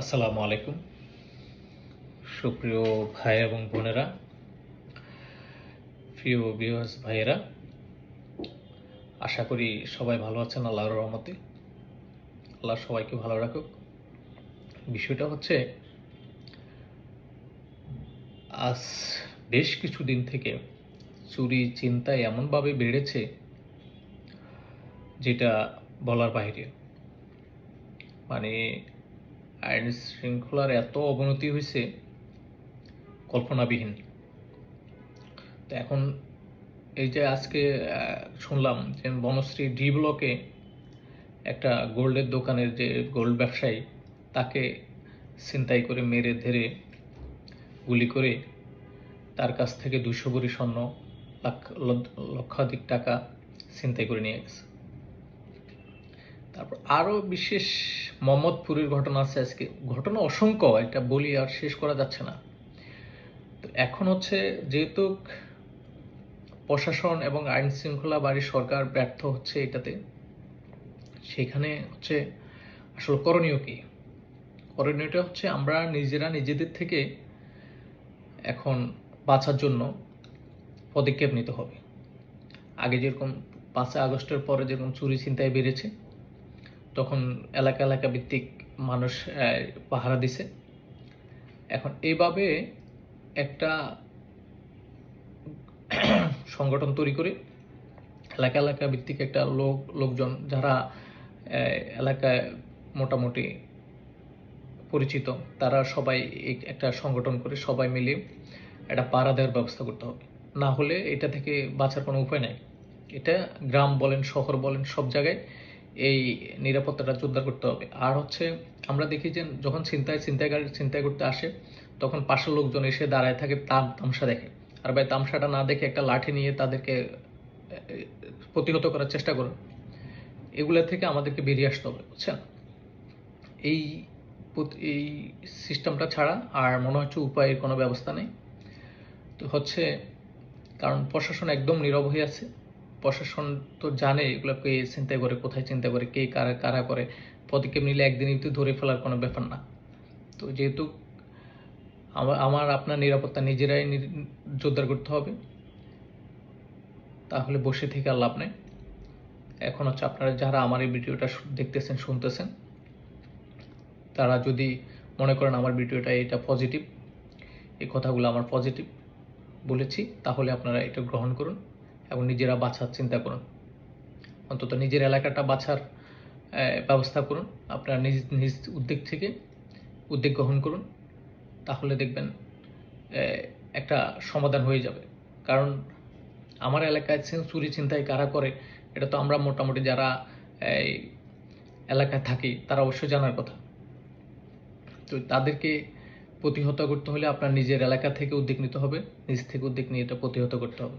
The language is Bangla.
আসসালামু আলাইকুম। সুপ্রিয় ভাই এবং বোনেরা, প্রিয় বিহাস ভাইয়েরা, আশা করি সবাই ভালো আছেন, আল্লাহর রহমতে। আল্লাহ সবাইকে ভালো রাখুক। বিষয়টা হচ্ছে, আজ বেশ কিছু দিন থেকে চুরি চিন্তায় এমনভাবে বেড়েছে, যেটা বলার বাইরে। মানে আইন শৃঙ্খলার এত অবনতি হয়েছে কল্পনাবিহীন। তো এখন এই যে আজকে শুনলাম যে বনশ্রী ডি ব্লকে একটা গোল্ডের দোকানের যে গোল্ড ব্যবসায়ী, তাকে ছিনতাই করে মেরে ধরে গুলি করে তার কাছ থেকে দুশো ভরি স্বর্ণ লক্ষাধিক টাকা ছিনতাই করে নিয়ে গেছে। তারপর আরও বিশেষ মোহাম্মদপুরের ঘটনা আছে আজকে। ঘটনা অসংখ্য, এটা বলি আর শেষ করা যাচ্ছে না। তো এখন হচ্ছে, যেহেতু প্রশাসন এবং আইন শৃঙ্খলা বাড়ির সরকার ব্যর্থ হচ্ছে এটাতে, সেখানে হচ্ছে আসলে করণীয় কি? করণীয়টা হচ্ছে আমরা নিজেরা নিজেদের থেকে এখন বাঁচার জন্য পদক্ষেপ নিতে হবে। আগে যেরকম পাঁচই আগস্টের পরে যেরকম চুরি ছিনতাই বেড়েছে তখন এলাকা এলাকা ভিত্তিক মানুষ পাহারা দিছে। এখন এইভাবে একটা সংগঠন তৈরি করে এলাকা এলাকা ভিত্তিক একটা লোক, লোকজন যারা এলাকায় মোটামুটি পরিচিত, তারা সবাই একটা সংগঠন করে সবাই মিলে একটা পাড়া দেওয়ার ব্যবস্থা করতে হবে। না হলে এটা থেকে বাঁচার কোনো উপায় নাই। এটা গ্রাম বলেন, শহর বলেন, সব জায়গায় এই নিরাপত্তাটা জোরদার করতে হবে। আর হচ্ছে আমরা দেখি যে যখন চিন্তায় চিন্তায় চিন্তায় করতে আসে, তখন পাশের লোকজন এসে দাঁড়ায় থাকে তাম তামসা দেখে। আর ভাই তামসাটা না দেখে একটা লাঠি নিয়ে তাদেরকে, প্রতিহত করার চেষ্টা করুন। এগুলা থেকে আমাদেরকে বেরিয়ে আসতে হবে, বুঝছেন? এই এই সিস্টেমটা ছাড়া আর মনে হচ্ছে উপায়ের কোনো ব্যবস্থা নেই। তো হচ্ছে, কারণ প্রশাসন একদম নীরব হয়ে আছে। প্রশাসন তো জানে এগুলো কে চিন্তা করে, কোথায় চিন্তা করে, কে কারা কারা করে। পদক্ষেপ নিলে একদিনই তো ধরে ফেলার কোনো ব্যাপার না। তো যেহেতু আমার আমার আপনার নিরাপত্তা নিজেরাই জোরদার করতে হবে। তাহলে বসে থেকে আর লাভ নেই। এখন হচ্ছে আপনারা যারা আমার এই ভিডিওটা দেখতেছেন, শুনতেছেন, তারা যদি মনে করেন আমার ভিডিওটা এটা পজিটিভ এই কথাগুলো আমার পজিটিভ বলেছি, তাহলে আপনারা এটা গ্রহণ করুন। এবং নিজেরা বাঁচার চিন্তা করুন। অন্তত নিজের এলাকাটা বাঁচার ব্যবস্থা করুন। আপনারা নিজ নিজ উদ্যোগ থেকে উদ্যোগ গ্রহণ করুন। তাহলে দেখবেন একটা সমাধান হয়ে যাবে। কারণ আমার এলাকায় চুরি চিন্তায় কারা করে, এটা তো আমরা মোটামুটি যারা এই এলাকায় থাকি, তারা অবশ্যই জানার কথা। তো তাদেরকে প্রতিহত করতে হলে আপনার নিজের এলাকা থেকে উদ্যোগ নিতে হবে, নিজ থেকে উদ্যোগ নিয়ে এটা প্রতিহত করতে হবে।